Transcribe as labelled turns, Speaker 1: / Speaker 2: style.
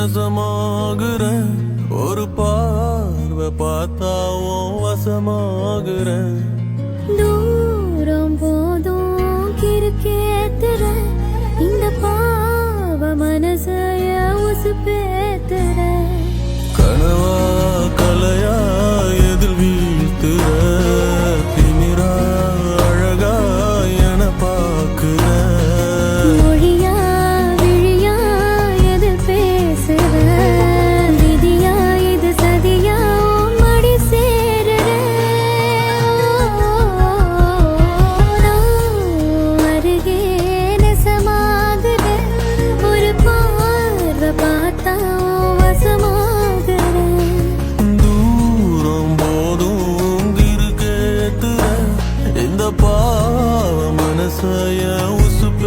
Speaker 1: நசமாகுற ஒரு பார்வை பார்த்தாவும் வசமாகுற.
Speaker 2: தூரம் போதும் கிறுக்கேத்துற. இந்த பாவ மனசைய
Speaker 1: உசு பேத்துற sana saya usup